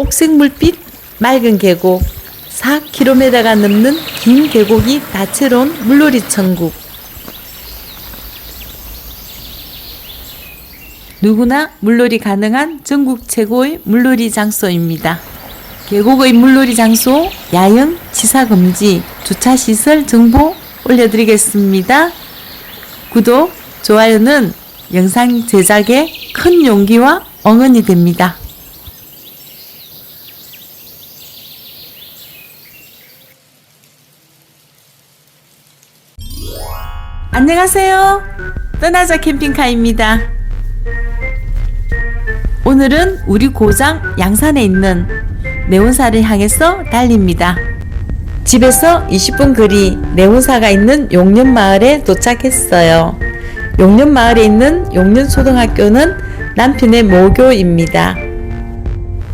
옥색물빛 맑은 계곡 4km가 넘는 긴 계곡이 다채로운 물놀이 천국 누구나 물놀이 가능한 전국 최고의 물놀이 장소입니다. 계곡의 물놀이 장소, 야영, 취사 금지, 주차 시설 정보 올려드리겠습니다. 구독, 좋아요는 영상 제작에 큰 용기와 응원이 됩니다. 안녕하세요. 떠나자 캠핑카입니다. 오늘은 우리 고장 양산에 있는 내원사를 향해서 달립니다. 집에서 20분 거리 내원사가 있는 용년 마을에 도착했어요. 용년 마을에 있는 용년 초등학교는 남편의 모교입니다.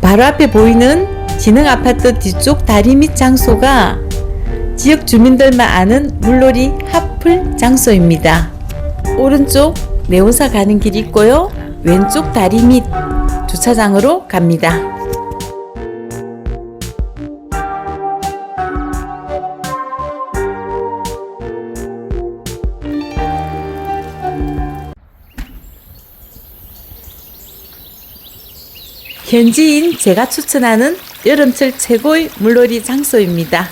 바로 앞에 보이는 진흥아파트 뒤쪽 다리 밑 장소가 지역 주민들만 아는 물놀이 핫플 장소입니다. 오른쪽 내원사 가는 길이 있고요. 왼쪽 다리 밑 주차장으로 갑니다. 현지인 제가 추천하는 여름철 최고의 물놀이 장소입니다.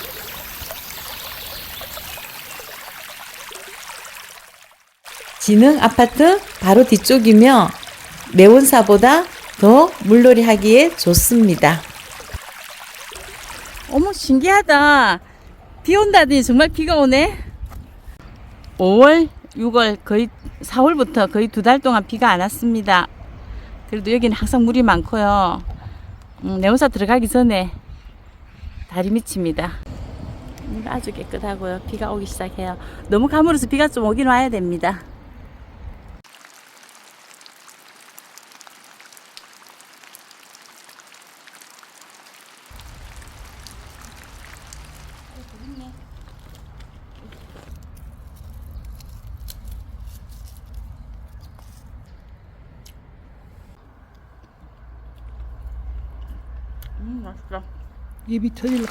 진흥 아파트 바로 뒤쪽이며 내원사보다 더 물놀이 하기에 좋습니다. 어머 신기하다. 비 온다더니 정말 비가 오네. 5월, 6월 거의 4월부터 거의 두 달 동안 비가 안 왔습니다. 그래도 여기는 항상 물이 많고요. 음, 내원사 들어가기 전에 다리. 물 아주 깨끗하고요. 비가 오기 시작해요. 너무 가물어서 비가 좀 오긴 와야 됩니다. 맛있다. 입이 터질라.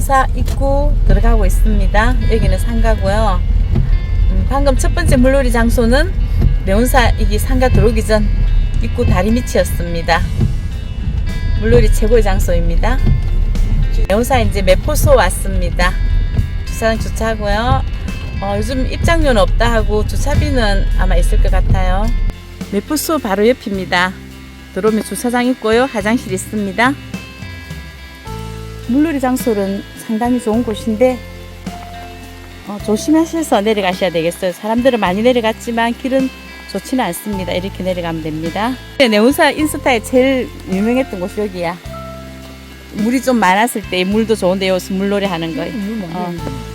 사 입구 들어가고 있습니다. 여기는 상가고요. 음, 방금 첫 번째 물놀이 장소는 내원사 이기 상가 들어오기 전 입구 다리 밑이었습니다. 물놀이 최고의 장소입니다. 내원사 이제 매포소 왔습니다. 주차장 주차하고요. 어, 요즘 입장료는 없다 하고 주차비는 아마 있을 것 같아요. 매포소 바로 옆입니다. 들어오면 주차장 있고요. 화장실 있습니다. 물놀이 장소는 상당히 좋은 곳인데 어, 조심하셔서 내려가셔야 되겠어요. 사람들은 많이 내려갔지만 길은 좋지는 않습니다. 이렇게 내려가면 됩니다. 네, 내운사 인스타에 제일 유명했던 곳이 여기야. 물이 좀 많았을 때 물도 좋은데 여기서 물놀이 하는 거예요. 어.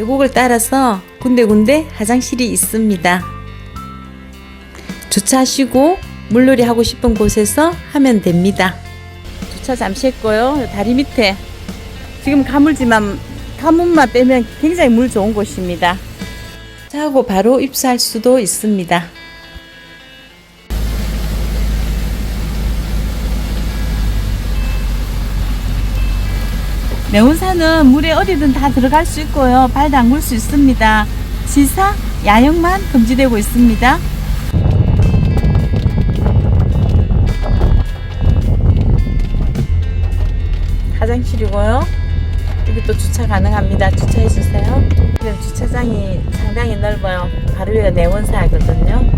계곡을 따라서 군데군데 화장실이 있습니다. 주차하시고 물놀이 하고 싶은 곳에서 하면 됩니다. 주차 잠시 했고요. 다리 밑에 지금 가물지만 가문만 빼면 굉장히 물 좋은 곳입니다. 차하고 바로 입수할 수도 있습니다. 매운산은 물에 어디든 다 들어갈 수 있고요. 발 담글 수 있습니다. 시사, 야영만 금지되고 있습니다. 화장실이고요. 여기 또 주차 가능합니다. 주차해 주세요. 지금 주차장이 상당히 넓어요. 바로 위가 내원사거든요.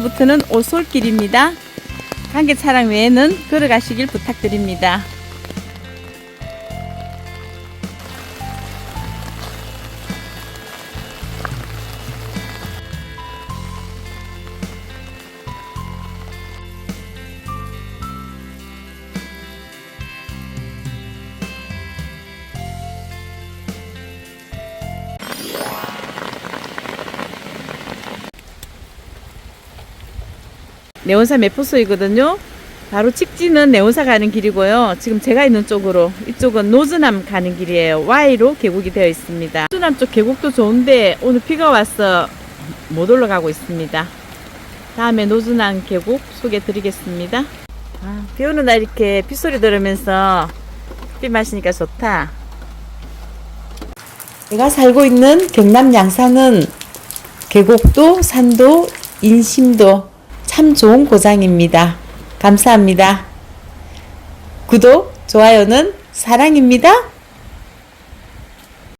여기서부터는 오솔길입니다. 관계 차량 외에는 걸어가시길 부탁드립니다. 네온사 매포소이거든요. 바로 직진은 네온사 가는 길이고요. 지금 제가 있는 쪽으로 이쪽은 노즈남 가는 길이에요. Y로 계곡이 되어 있습니다. 노즈남 쪽 계곡도 좋은데 오늘 비가 와서 못 올라가고 있습니다. 다음에 노즈남 계곡 소개해 드리겠습니다. 아, 비 오는 날 이렇게 빗소리 들으면서 비 마시니까 좋다. 제가 살고 있는 경남 양산은 계곡도 산도 인심도 참 좋은 고장입니다. 감사합니다. 구독, 좋아요는 사랑입니다.